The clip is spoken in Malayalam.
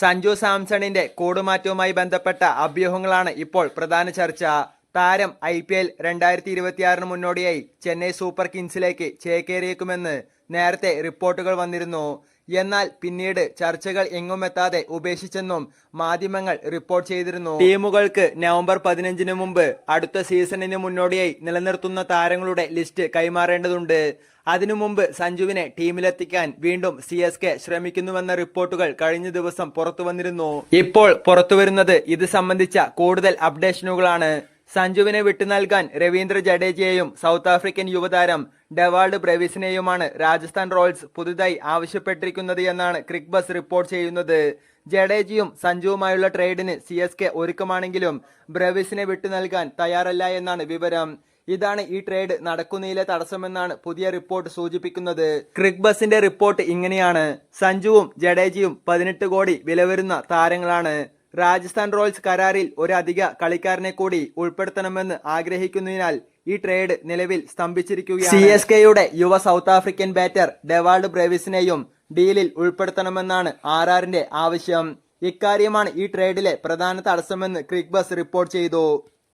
സഞ്ജു സാംസണിന്റെ കൂടുമാറ്റവുമായി ബന്ധപ്പെട്ട അഭ്യൂഹങ്ങളാണ് ഇപ്പോൾ പ്രധാന ചർച്ച. താരം ഐ പി എൽ രണ്ടായിരത്തി ഇരുപത്തിയാറിന് മുന്നോടിയായി ചെന്നൈ സൂപ്പർ കിങ്സിലേക്ക് ചേക്കേറിയേക്കുമെന്ന് നേരത്തെ റിപ്പോർട്ടുകൾ വന്നിരുന്നു. എന്നാൽ പിന്നീട് ചർച്ചകൾ എങ്ങുമെത്താതെ ഉപേക്ഷിച്ചെന്നും മാധ്യമങ്ങൾ റിപ്പോർട്ട് ചെയ്തിരുന്നു. ടീമുകൾക്ക് നവംബർ പതിനഞ്ചിന് മുമ്പ് അടുത്ത സീസണിന് മുന്നോടിയായി നിലനിർത്തുന്ന താരങ്ങളുടെ ലിസ്റ്റ് കൈമാറേണ്ടതുണ്ട്. അതിനു മുമ്പ് സഞ്ജുവിനെ ടീമിലെത്തിക്കാൻ വീണ്ടും സി എസ് കെ ശ്രമിക്കുന്നുവെന്ന റിപ്പോർട്ടുകൾ കഴിഞ്ഞ ദിവസം പുറത്തു വന്നിരുന്നു ഇപ്പോൾ പുറത്തുവരുന്നത് ഇത് സംബന്ധിച്ച കൂടുതൽ അപ്ഡേഷനുകളാണ്. സഞ്ജുവിനെ വിട്ടു നൽകാൻ രവീന്ദ്ര ജഡേജയെയും സൗത്ത് ആഫ്രിക്കൻ യുവതാരം ഡെവാൾഡ് ബ്രെവിസിനെയുമാണ് രാജസ്ഥാൻ റോയൽസ് പുതുതായി ആവശ്യപ്പെട്ടിരിക്കുന്നത് എന്നാണ് ക്രിക് ബസ് റിപ്പോർട്ട് ചെയ്യുന്നത്. ജഡേജിയും സഞ്ജുവുമായുള്ള ട്രേഡിന് സി എസ് കെ ഒരുക്കമാണെങ്കിലും ബ്രെവിസിനെ വിട്ടു നൽകാൻ തയ്യാറല്ല എന്നാണ് വിവരം. ഇതാണ് ഈ ട്രേഡ് നടക്കുന്നതിലെ തടസ്സമെന്നാണ് പുതിയ റിപ്പോർട്ട് സൂചിപ്പിക്കുന്നത്. ക്രിക് ബസിന്റെ റിപ്പോർട്ട് ഇങ്ങനെയാണ്. സഞ്ജുവും ജഡേജിയും പതിനെട്ട് കോടി വില വരുന്ന താരങ്ങളാണ്. രാജസ്ഥാൻ റോയൽസ് കരാറിൽ ഒരു അധിക കളിക്കാരനെ കൂടി ഉൾപ്പെടുത്തണമെന്ന് ആഗ്രഹിക്കുന്നതിനാൽ ഈ ട്രേഡ് നിലവിൽ സ്തംഭിച്ചിരിക്കുകയാണ്. സി എസ് കെയുടെ യുവ സൗത്ത് ആഫ്രിക്കൻ ബാറ്റർ ഡെവാൾഡ് ബ്രേവിസിനെയും ഡീലിൽ ഉൾപ്പെടുത്തണമെന്നാണ് ആർ ആറിന്റെ ആവശ്യം. ഇക്കാര്യമാണ് ഈ ട്രേഡിലെ പ്രധാന തടസ്സമെന്ന് ക്രിക്ബസ് റിപ്പോർട്ട് ചെയ്തു.